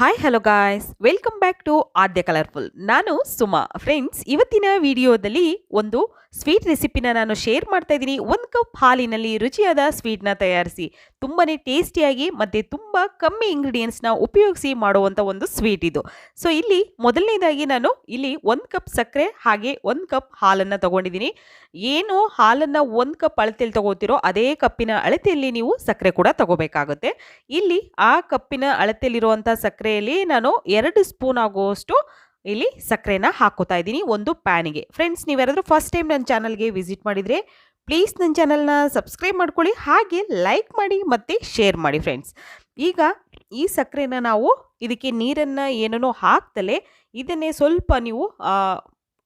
Hi hello guys welcome back to Aadya colourful ನಾನು Suma. Friends ಇವತ್ತಿನ ವಿಡಿಯೋದಲ್ಲಿ ಒಂದು ಸ್ವೀಟ್ ರೆಸಿಪಿನ ನಾನು ಶೇರ್ ಮಾಡ್ತಾ ಇದ್ದೀನಿ. ಒಂದು ಕಪ್ ಹಾಲಿನಲ್ಲಿ ರುಚಿಯಾದ ಸ್ವೀಟ್ನ ತಯಾರಿಸಿ. ತುಂಬಾ ಟೇಸ್ಟಿಯಾಗಿ ಮತ್ತು ತುಂಬ ಕಮ್ಮಿ ಇಂಗ್ರೀಡಿಯೆಂಟ್ಸ್ನ ಉಪಯೋಗಿಸಿ ಮಾಡುವಂಥ ಒಂದು ಸ್ವೀಟ್ ಇದು. ಸೊ ಇಲ್ಲಿ ಮೊದಲನೇದಾಗಿ ನಾನು ಇಲ್ಲಿ ಒಂದು ಕಪ್ ಸಕ್ಕರೆ, ಹಾಗೆ ಒಂದು ಕಪ್ ಹಾಲನ್ನು ತಗೊಂಡಿದ್ದೀನಿ. ಏನು ಹಾಲನ್ನು ಒಂದು ಕಪ್ ಅಳತೆಯಲ್ಲಿ ತೊಗೋತಿರೋ ಅದೇ ಕಪ್ಪಿನ ಅಳತೆಯಲ್ಲಿ ನೀವು ಸಕ್ಕರೆ ಕೂಡ ತಗೋಬೇಕಾಗುತ್ತೆ. ಇಲ್ಲಿ ಆ ಕಪ್ಪಿನ ಅಳತೆಯಲ್ಲಿರುವಂಥ ಸಕ್ಕರೆಯಲ್ಲಿ ನಾನು ಎರಡು ಸ್ಪೂನ್ ಆಗುವಷ್ಟು ಇಲ್ಲಿ ಸಕ್ಕರೆನ ಹಾಕೋತಾ ಇದ್ದೀನಿ ಒಂದು ಪ್ಯಾನಿಗೆ ಫ್ರೆಂಡ್ಸ್ ನೀವ್ಯಾರಾದ್ರೂ ಫಸ್ಟ್ ಟೈಮ್ ನನ್ನ ಚಾನಲ್ಗೆ ವಿಸಿಟ್ ಮಾಡಿದರೆ ಪ್ಲೀಸ್ ನನ್ನ ಚಾನಲ್ನ ಸಬ್ಸ್ಕ್ರೈಬ್ ಮಾಡ್ಕೊಳ್ಳಿ, ಹಾಗೆ ಲೈಕ್ ಮಾಡಿ ಮತ್ತು ಶೇರ್ ಮಾಡಿ ಫ್ರೆಂಡ್ಸ್. ಈಗ ಈ ಸಕ್ಕರೆನ ನಾವು ಇದಕ್ಕೆ ನೀರನ್ನು ಏನೇನೋ ಹಾಕ್ತಲೇ ಇದನ್ನೇ ಸ್ವಲ್ಪ ನೀವು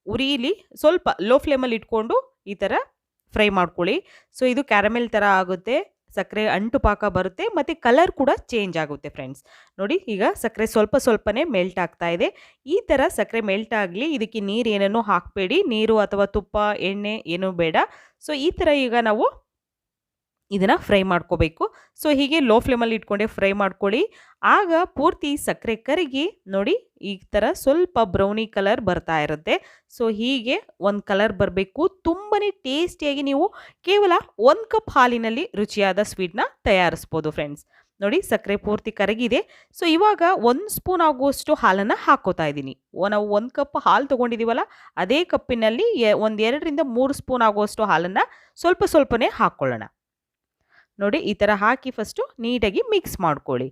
ಉರಿಯಲಿ ಸ್ವಲ್ಪ ಲೋ ಫ್ಲೇಮಲ್ಲಿ ಇಟ್ಕೊಂಡು ಈ ಥರ ಫ್ರೈ ಮಾಡ್ಕೊಳ್ಳಿ. ಸೊ ಇದು ಕ್ಯಾರಮೆಲ್ ಥರ ಆಗುತ್ತೆ. ಸಕ್ಕರೆ ಅಂಟು ಪಾಕ ಬರುತ್ತೆ ಮತ್ತು ಕಲರ್ ಕೂಡ ಚೇಂಜ್ ಆಗುತ್ತೆ ಫ್ರೆಂಡ್ಸ್ ನೋಡಿ ಈಗ ಸಕ್ಕರೆ ಸ್ವಲ್ಪ ಸ್ವಲ್ಪನೇ ಮೆಲ್ಟ್ ಆಗ್ತಾ ಇದೆ. ಈ ಥರ ಸಕ್ಕರೆ ಮೆಲ್ಟ್ ಆಗಲಿ ಇದಕ್ಕೆ ನೀರು ಏನನ್ನೂ ಹಾಕಬೇಡಿ. ನೀರು ಅಥವಾ ತುಪ್ಪ, ಎಣ್ಣೆ ಏನೂ ಬೇಡ. ಸೊ ಈ ಥರ ಈಗ ನಾವು ಇದನ್ನು ಫ್ರೈ ಮಾಡ್ಕೋಬೇಕು. ಸೊ, ಹೀಗೆ ಲೋ ಫ್ಲೇಮಲ್ಲಿ ಇಟ್ಕೊಂಡೆ ಫ್ರೈ ಮಾಡ್ಕೊಳ್ಳಿ. ಆಗ ಪೂರ್ತಿ ಸಕ್ಕರೆ ಕರಗಿ ನೋಡಿ ಈ ಥರ ಸ್ವಲ್ಪ ಬ್ರೌನಿ ಕಲರ್ ಬರ್ತಾ ಇರುತ್ತೆ. ಸೊ, ಹೀಗೆ ಒಂದು ಕಲರ್ ಬರಬೇಕು. ತುಂಬಾ ಟೇಸ್ಟಿಯಾಗಿ ನೀವು ಕೇವಲ ಒಂದು ಕಪ್ ಹಾಲಿನಲ್ಲಿ ರುಚಿಯಾದ ಸ್ವೀಟ್ನ ತಯಾರಿಸ್ಬೋದು ಫ್ರೆಂಡ್ಸ್. ನೋಡಿ ಸಕ್ಕರೆ ಪೂರ್ತಿ ಕರಗಿದೆ. ಸೊ, ಇವಾಗ ಒಂದು ಸ್ಪೂನ್ ಆಗುವಷ್ಟು ಹಾಲನ್ನು ಹಾಕೋತಾ ಇದ್ದೀನಿ. ನಾವು ಒಂದು ಕಪ್ ಹಾಲು ತೊಗೊಂಡಿದ್ದೀವಲ್ಲ ಅದೇ ಕಪ್ಪಿನಲ್ಲಿ ಒಂದು ಎರಡರಿಂದ ಮೂರು ಸ್ಪೂನ್ ಆಗುವಷ್ಟು ಹಾಲನ್ನು ಸ್ವಲ್ಪ ಸ್ವಲ್ಪನೇ ಹಾಕ್ಕೊಳ್ಳೋಣ ನೋಡಿ ಈ ಥರ ಹಾಕಿ ಫಸ್ಟು ನೀಟಾಗಿ ಮಿಕ್ಸ್ ಮಾಡ್ಕೊಳ್ಳಿ.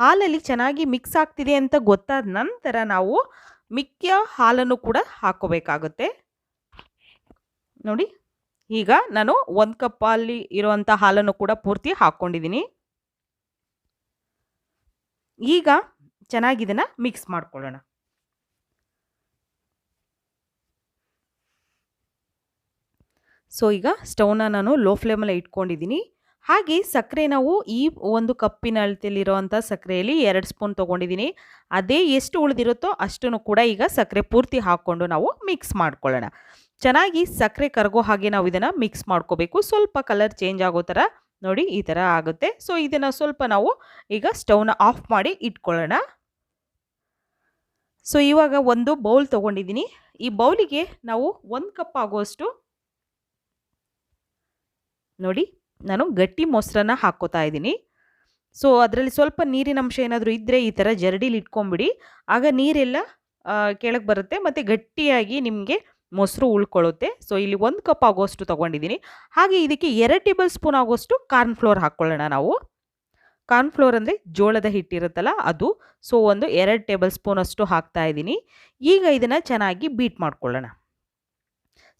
ಹಾಲಲ್ಲಿ ಚೆನ್ನಾಗಿ ಮಿಕ್ಸ್ ಆಗ್ತಿದೆ ಅಂತ ಗೊತ್ತಾದ ನಂತರ ನಾವು ಮಿಕ್ಕ ಹಾಲನ್ನು ಕೂಡ ಹಾಕೋಬೇಕಾಗುತ್ತೆ. ನೋಡಿ, ಈಗ ನಾನು ಒಂದು ಕಪ್ಪಲ್ಲಿ ಇರುವಂಥ ಹಾಲನ್ನು ಕೂಡ ಪೂರ್ತಿ ಹಾಕ್ಕೊಂಡಿದ್ದೀನಿ. ಈಗ ಚೆನ್ನಾಗಿ ಇದನ್ನು ಮಿಕ್ಸ್ ಮಾಡ್ಕೊಳ್ಳೋಣ. ಸೊ ಈಗ ಸ್ಟವ್ನ ನಾನು ಲೋ ಫ್ಲೇಮಲ್ಲಿ ಇಟ್ಕೊಂಡಿದ್ದೀನಿ. ಹಾಗೆ ಸಕ್ಕರೆ ನಾವು ಈ ಒಂದು ಕಪ್ಪಿನ ಅಳತೆಯಲ್ಲಿರುವಂಥ ಸಕ್ಕರೆಯಲ್ಲಿ ಎರಡು ಸ್ಪೂನ್ ತೊಗೊಂಡಿದ್ದೀನಿ. ಅದೇ ಎಷ್ಟು ಉಳಿದಿರುತ್ತೋ ಅಷ್ಟನ್ನು ಕೂಡ ಈಗ ಸಕ್ಕರೆ ಪೂರ್ತಿ ಹಾಕ್ಕೊಂಡು ನಾವು ಮಿಕ್ಸ್ ಮಾಡ್ಕೊಳ್ಳೋಣ. ಚೆನ್ನಾಗಿ ಸಕ್ಕರೆ ಕರಗೋ ಹಾಗೆ ನಾವು ಇದನ್ನು ಮಿಕ್ಸ್ ಮಾಡ್ಕೋಬೇಕು. ಸ್ವಲ್ಪ ಕಲರ್ ಚೇಂಜ್ ಆಗೋ ಥರ ನೋಡಿ ಈ ಥರ ಆಗುತ್ತೆ. ಸೊ, ಇದನ್ನು ಸ್ವಲ್ಪ ನಾವು ಈಗ ಸ್ಟವ್ನ ಆಫ್ ಮಾಡಿ ಇಟ್ಕೊಳ್ಳೋಣ. ಸೊ, ಇವಾಗ ಒಂದು ಬೌಲ್ ತೊಗೊಂಡಿದ್ದೀನಿ. ಈ ಬೌಲಿಗೆ ನಾವು ಒಂದು ಕಪ್ ಆಗುವಷ್ಟು ನೋಡಿ ನಾನು ಗಟ್ಟಿ ಮೊಸರನ್ನ ಹಾಕ್ಕೋತಾ ಇದ್ದೀನಿ. ಸೊ ಅದರಲ್ಲಿ ಸ್ವಲ್ಪ ನೀರಿನ ಅಂಶ ಏನಾದರೂ ಇದ್ದರೆ ಈ ಥರ ಜರಡಿಲಿ ಇಟ್ಕೊಂಬಿಡಿ. ಆಗ ನೀರೆಲ್ಲ ಕೆಳಗೆ ಬರುತ್ತೆ ಮತ್ತು ಗಟ್ಟಿಯಾಗಿ ನಿಮಗೆ ಮೊಸರು ಉಳ್ಕೊಳ್ಳುತ್ತೆ. ಸೊ ಇಲ್ಲಿ ಒಂದು ಕಪ್ ಆಗೋಷ್ಟು ತೊಗೊಂಡಿದ್ದೀನಿ. ಹಾಗೆ ಇದಕ್ಕೆ ಎರಡು ಟೇಬಲ್ ಸ್ಪೂನ್ ಆಗೋಷ್ಟು ಕಾರ್ನ್ಫ್ಲೋರ್ ಹಾಕ್ಕೊಳ್ಳೋಣ ನಾವು. ಕಾರ್ನ್ಫ್ಲೋರ್ ಅಂದರೆ ಜೋಳದ ಹಿಟ್ಟಿರುತ್ತಲ್ಲ ಅದು. ಸೊ ಒಂದು ಎರಡು ಟೇಬಲ್ ಸ್ಪೂನ್ ಅಷ್ಟು ಹಾಕ್ತಾ ಇದ್ದೀನಿ. ಈಗ ಇದನ್ನು ಚೆನ್ನಾಗಿ ಬೀಟ್ ಮಾಡ್ಕೊಳ್ಳೋಣ.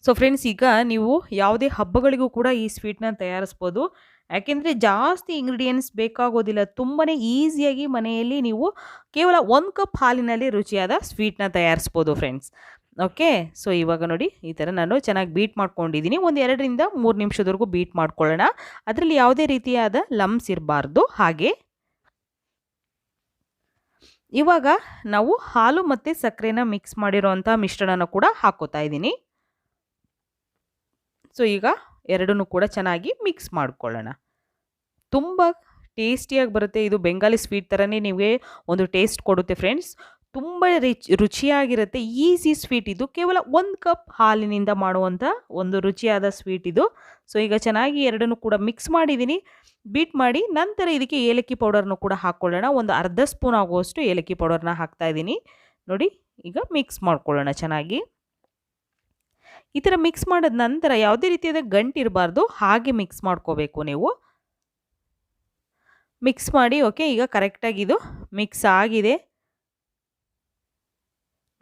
ಸೊ ಫ್ರೆಂಡ್ಸ್ ಈಗ ನೀವು ಯಾವುದೇ ಹಬ್ಬಗಳಿಗೂ ಕೂಡ ಈ ಸ್ವೀಟ್ನ ತಯಾರಿಸ್ಬೋದು. ಯಾಕೆಂದರೆ ಜಾಸ್ತಿ ಇಂಗ್ರೀಡಿಯೆಂಟ್ಸ್ ಬೇಕಾಗೋದಿಲ್ಲ. ತುಂಬಾ ಈಸಿಯಾಗಿ ಮನೆಯಲ್ಲಿ ನೀವು ಕೇವಲ ಒಂದು ಕಪ್ ಹಾಲಿನಲ್ಲಿ ರುಚಿಯಾದ ಸ್ವೀಟ್ನ ತಯಾರಿಸ್ಬೋದು ಫ್ರೆಂಡ್ಸ್ ಓಕೆ ಸೊ ಇವಾಗ ನೋಡಿ, ಈ ಥರ ನಾನು ಚೆನ್ನಾಗಿ ಬೀಟ್ ಮಾಡ್ಕೊಂಡಿದ್ದೀನಿ. ಒಂದು ಎರಡರಿಂದ ಮೂರು ನಿಮಿಷದವರೆಗೂ ಬೀಟ್ ಮಾಡ್ಕೊಳ್ಳೋಣ. ಅದರಲ್ಲಿ ಯಾವುದೇ ರೀತಿಯಾದ ಲಮ್ಸ್ ಇರಬಾರ್ದು. ಹಾಗೆ. ಇವಾಗ ನಾವು ಹಾಲು ಮತ್ತು ಸಕ್ಕರೆನ ಮಿಕ್ಸ್ ಮಾಡಿರೋವಂಥ ಮಿಶ್ರಣನ ಕೂಡ ಹಾಕೋತಾ ಇದ್ದೀನಿ. ಸೊ, ಈಗ ಎರಡನ್ನೂ ಕೂಡ ಚೆನ್ನಾಗಿ ಮಿಕ್ಸ್ ಮಾಡ್ಕೊಳ್ಳೋಣ. ತುಂಬ ಟೇಸ್ಟಿಯಾಗಿ ಬರುತ್ತೆ. ಇದು ಬೆಂಗಾಲಿ ಸ್ವೀಟ್ ಥರನೇ ನಿಮಗೆ ಒಂದು ಟೇಸ್ಟ್ ಕೊಡುತ್ತೆ ಫ್ರೆಂಡ್ಸ್. ತುಂಬ ರಿಚ್, ರುಚಿಯಾಗಿರುತ್ತೆ. ಈಸಿ ಸ್ವೀಟ್ ಇದು. ಕೇವಲ ಒಂದು ಕಪ್ ಹಾಲಿನಿಂದ ಮಾಡುವಂಥ ಒಂದು ರುಚಿಯಾದ ಸ್ವೀಟ್ ಇದು. ಸೊ, ಈಗ ಚೆನ್ನಾಗಿ ಎರಡನ್ನೂ ಕೂಡ ಮಿಕ್ಸ್ ಮಾಡಿದ್ದೀನಿ. ಬೀಟ್ ಮಾಡಿ ನಂತರ ಇದಕ್ಕೆ ಏಲಕ್ಕಿ ಪೌಡರ್ನು ಕೂಡ ಹಾಕ್ಕೊಳ್ಳೋಣ ಒಂದು ಅರ್ಧ ಸ್ಪೂನ್ ಆಗುವಷ್ಟು ಏಲಕ್ಕಿ ಪೌಡರ್ನ ಹಾಕ್ತಾ ಇದ್ದೀನಿ. ನೋಡಿ, ಈಗ ಮಿಕ್ಸ್ ಮಾಡ್ಕೊಳ್ಳೋಣ ಚೆನ್ನಾಗಿ. ಈ ಥರ ಮಿಕ್ಸ್ ಮಾಡಿದ ನಂತರ ಯಾವುದೇ ರೀತಿಯಾದ ಗಂಟು ಇರಬಾರ್ದು, ಹಾಗೆ ಮಿಕ್ಸ್ ಮಾಡ್ಕೋಬೇಕು ನೀವು. ಮಿಕ್ಸ್ ಮಾಡಿ ಓಕೆ ಈಗ ಕರೆಕ್ಟಾಗಿ ಇದು ಮಿಕ್ಸ್ ಆಗಿದೆ.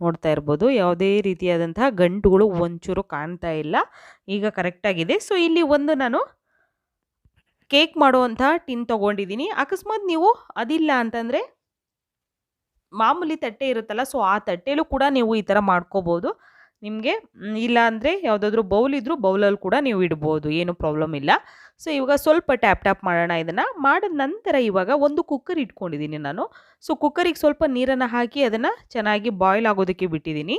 ನೋಡ್ತಾ ಇರ್ಬೋದು, ಯಾವುದೇ ರೀತಿಯಾದಂತಹ ಗಂಟುಗಳು ಒಂಚೂರು ಕಾಣ್ತಾ ಇಲ್ಲ. ಈಗ ಕರೆಕ್ಟಾಗಿದೆ ಸೊ ಇಲ್ಲಿ ಒಂದು ನಾನು ಕೇಕ್ ಮಾಡುವಂಥ ಟಿನ್ ತೊಗೊಂಡಿದ್ದೀನಿ. ಅಕಸ್ಮಾತ್ ನೀವು ಅದಿಲ್ಲ ಅಂತಂದರೆ ಮಾಮೂಲಿ ತಟ್ಟೆ ಇರುತ್ತಲ್ಲ ಸೊ ಆ ತಟ್ಟೆಯಲ್ಲೂ ಕೂಡ ನೀವು ಈ ಥರ ಮಾಡ್ಕೋಬೋದು. ನಿಮಗೆ ಇಲ್ಲ ಅಂದರೆ ಯಾವುದಾದ್ರೂ ಬೌಲ್ ಇದ್ದರೂ ಬೌಲಲ್ಲಿ ಕೂಡ ನೀವು ಇಡ್ಬೋದು, ಏನು ಪ್ರಾಬ್ಲಮ್ ಇಲ್ಲ. ಸೊ ಇವಾಗ ಸ್ವಲ್ಪ ಟ್ಯಾಪ್ ಟ್ಯಾಪ್ ಮಾಡೋಣ ಇದನ್ನು. ಮಾಡಿದ ನಂತರ ಇವಾಗ ಒಂದು ಕುಕ್ಕರ್ ಇಟ್ಕೊಂಡಿದ್ದೀನಿ ನಾನು. ಸೊ ಕುಕ್ಕರಿಗೆ ಸ್ವಲ್ಪ ನೀರನ್ನು ಹಾಕಿ ಅದನ್ನು ಚೆನ್ನಾಗಿ ಬಾಯ್ಲ್ ಆಗೋದಕ್ಕೆ ಬಿಟ್ಟಿದ್ದೀನಿ.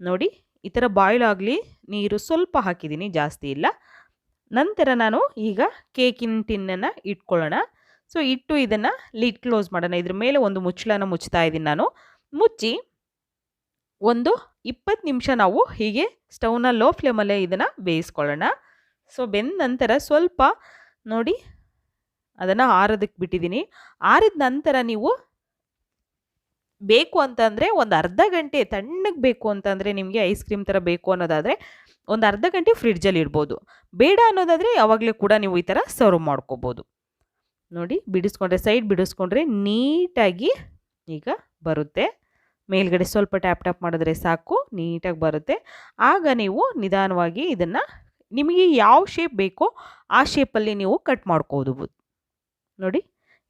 ನೋಡಿ, ಈ ಥರ ಬಾಯ್ಲ್ ಆಗಲಿ, ನೀರು ಸ್ವಲ್ಪ ಹಾಕಿದ್ದೀನಿ, ಜಾಸ್ತಿ ಇಲ್ಲ. ನಂತರ ನಾನು ಈಗ ಕೇಕಿನ ಟಿನ್ನನ್ನು ಇಟ್ಕೊಳ್ಳೋಣ. ಸೊ ಇಟ್ಟು ಇದನ್ನು ಲಿಡ್ ಕ್ಲೋಸ್ ಮಾಡೋಣ. ಇದ್ರ ಮೇಲೆ ಒಂದು ಮುಚ್ಚಳನ ಮುಚ್ತಾ ಇದ್ದೀನಿ ನಾನು. ಮುಚ್ಚಿ ಒಂದು ಇಪ್ಪತ್ತು ನಿಮಿಷ ನಾವು ಹೀಗೆ ಸ್ಟವ್ನ ಲೋ ಫ್ಲೇಮಲ್ಲೇ ಇದನ್ನು ಬೇಯಿಸ್ಕೊಳ್ಳೋಣ. ಸೊ, ಬೆಂದ ನಂತರ ಸ್ವಲ್ಪ ನೋಡಿ, ಅದನ್ನು ಆರೋದಕ್ಕೆ ಬಿಟ್ಟಿದ್ದೀನಿ. ಆರಿದ ನಂತರ ನೀವು ಬೇಕು ಅಂತಂದರೆ ಒಂದು ಅರ್ಧ ಗಂಟೆ ತಣ್ಣಗೆ ಬೇಕು ಅಂತಂದರೆ ನಿಮಗೆ ಐಸ್ ಕ್ರೀಮ್ ಥರ ಬೇಕು ಅನ್ನೋದಾದರೆ ಒಂದು ಅರ್ಧ ಗಂಟೆ ಫ್ರಿಡ್ಜಲ್ಲಿ ಇಡ್ಬೋದು. ಬೇಡ ಅನ್ನೋದಾದರೆ ಯಾವಾಗಲೂ ಕೂಡ ನೀವು ಈ ಥರ ಸರ್ವ್ ಮಾಡ್ಕೋಬೋದು. ನೋಡಿ, ಬಿಡಿಸ್ಕೊಂಡ್ರೆ, ಸೈಡ್ ಬಿಡಿಸ್ಕೊಂಡ್ರೆ ನೀಟಾಗಿ ಈಗ ಬರುತ್ತೆ. ಮೇಲ್ಗಡೆ ಸ್ವಲ್ಪ ಟ್ಯಾಪ್ ಟ್ಯಾಪ್ ಮಾಡಿದ್ರೆ ಸಾಕು, ನೀಟಾಗಿ ಬರುತ್ತೆ. ಆಗ ನೀವು ನಿಧಾನವಾಗಿ ಇದನ್ನು, ನಿಮಗೆ ಯಾವ ಶೇಪ್ ಬೇಕೋ ಆ ಶೇಪಲ್ಲಿ ನೀವು ಕಟ್ ಮಾಡ್ಕೋದು ನೋಡಿ,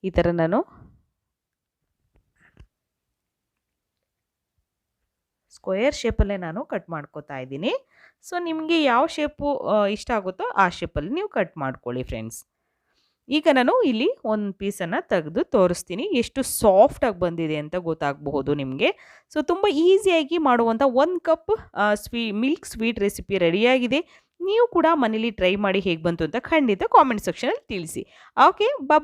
ಈ ಥರ ನಾನು ಸ್ಕ್ವೇರ್ ಶೇಪಲ್ಲೇ ನಾನು ಕಟ್ ಮಾಡ್ಕೋತಾ ಇದ್ದೀನಿ. ಸೊ ನಿಮಗೆ ಯಾವ ಶೇಪು ಇಷ್ಟ ಆಗುತ್ತೋ ಆ ಶೇಪಲ್ಲಿ ನೀವು ಕಟ್ ಮಾಡ್ಕೊಳ್ಳಿ ಫ್ರೆಂಡ್ಸ್ ಈಗ ನಾನು ಇಲ್ಲಿ ಒಂದು ಪೀಸನ್ನು ತೆಗೆದು ತೋರಿಸ್ತೀನಿ. ಎಷ್ಟು ಸಾಫ್ಟಾಗಿ ಬಂದಿದೆ ಅಂತ ಗೊತ್ತಾಗಬಹುದು ನಿಮಗೆ. ಸೊ ತುಂಬ ಈಸಿಯಾಗಿ ಮಾಡುವಂಥ ಒಂದು ಕಪ್ ಸ್ವೀ ಮಿಲ್ಕ್ ಸ್ವೀಟ್ ರೆಸಿಪಿ ರೆಡಿಯಾಗಿದೆ ನೀವು ಕೂಡ ಮನೇಲಿ ಟ್ರೈ ಮಾಡಿ ಹೇಗೆ ಬಂತು ಅಂತ ಖಂಡಿತ ಕಾಮೆಂಟ್ ಸೆಕ್ಷನಲ್ಲಿ ತಿಳಿಸಿ. Okay bye